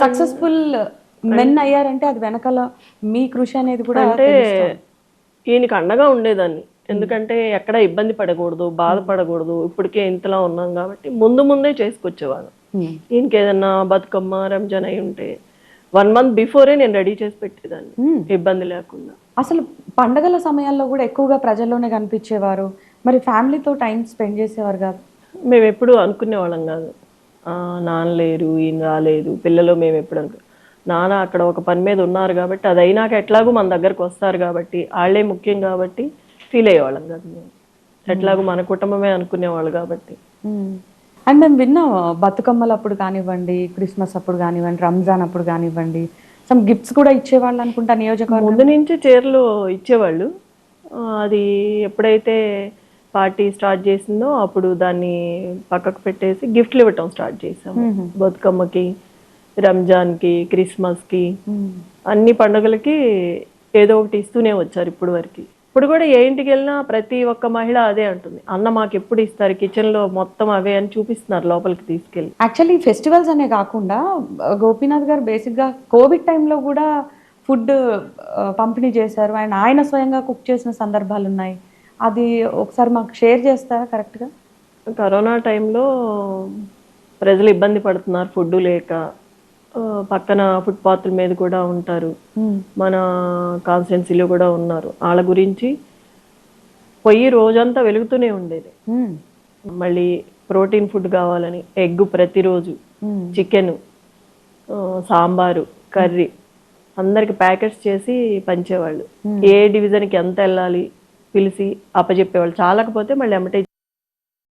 Successful men అయ్యారంటే అది వెనకాల మీ కృషి అనేది కూడా అంటే ఈయనకి అండగా ఉండేదాన్ని. ఎందుకంటే ఎక్కడ ఇబ్బంది పడకూడదు బాధపడకూడదు ఇప్పటికే ఇంతలా ఉన్నాం కాబట్టి ముందు ముందే చేసుకొచ్చేవాడు ఉమ్. ఈయనకి ఏదన్నా బతుకమ్మ రంజాన్ అయి ఉంటే వన్ మంత్ బిఫోరే నేను రెడీ చేసి పెట్టేదాన్ని Hmm. ఇబ్బంది లేకుండా. అసలు పండగల సమయాల్లో కూడా ఎక్కువగా ప్రజల్లోనే కనిపించేవారు? మరి ఫ్యామిలీతో టైం స్పెండ్ చేసేవారు కాదు? మేము ఎప్పుడు అనుకునే వాళ్ళం కాదు. నాన్న లేరు ఈయన రాలేదు పిల్లలు మేము ఎప్పుడు అనుకు నాన్న అక్కడ ఒక పని మీద ఉన్నారు కాబట్టి అది అయినాక ఎట్లాగూ మన దగ్గరకు వస్తారు కాబట్టి వాళ్ళే ముఖ్యం కాబట్టి ఫీల్ అయ్యేవాళ్ళం కాదు మేము. ఎట్లాగూ మన కుటుంబమే అనుకునేవాళ్ళు కాబట్టి. అండ్ మేము విన్నాం బతుకమ్మలు అప్పుడు కానివ్వండి క్రిస్మస్ అప్పుడు కానివ్వండి రంజాన్ అప్పుడు కానివ్వండి సమ్ గిఫ్ట్స్ కూడా ఇచ్చేవాళ్ళు అనుకుంటా నియోజకవర్గం? ముందు నుంచి చీరలు ఇచ్చేవాళ్ళు. అది ఎప్పుడైతే పార్టీ స్టార్ట్ చేసిందో అప్పుడు దాన్ని పక్కకు పెట్టేసి గిఫ్ట్లు ఇవ్వటం స్టార్ట్ చేసాము బతుకమ్మకి రంజాన్కి క్రిస్మస్కి అన్ని పండుగలకి ఏదో ఒకటి ఇస్తూనే వచ్చారు ఇప్పుడు వరకు. ఇప్పుడు కూడా ఏ ఇంటికి వెళ్ళినా ప్రతి ఒక్క మహిళ అదే అంటుంది. అన్న మాకు ఎప్పుడు ఇస్తారు? కిచెన్లో మొత్తం అవే అని చూపిస్తున్నారు లోపలికి తీసుకెళ్ళి. యాక్చువల్లీ ఫెస్టివల్స్ అనే కాకుండా గోపీనాథ్ గారు బేసిక్గా కోవిడ్ టైంలో కూడా ఫుడ్ పంపిణీ చేశారు. అండ్ ఆయన స్వయంగా కుక్ చేసిన సందర్భాలు ఉన్నాయి అది ఒకసారి మాకు షేర్ చేస్తారా కరెక్ట్గా కరోనా టైంలో ప్రజలు ఇబ్బంది పడుతున్నారు ఫుడ్ లేక. పక్కన ఫుట్పాత్ల మీద కూడా ఉంటారు. మన కాన్స్టిట్యున్సీలో కూడా ఉన్నారు. వాళ్ళ గురించి పొయ్యి రోజంతా వెలుగుతూనే ఉండేది. మళ్ళీ ప్రోటీన్ ఫుడ్ కావాలని ఎగ్ ప్రతిరోజు చికెన్ సాంబారు కర్రీ. అందరికి ప్యాకెట్స్ చేసి పంచేవాళ్ళు. ఏ డివిజన్కి ఎంత వెళ్ళాలి? పిలిచి అప్పచెప్పేవాళ్ళు చాలకపోతే మళ్ళీ ఎమ్మటే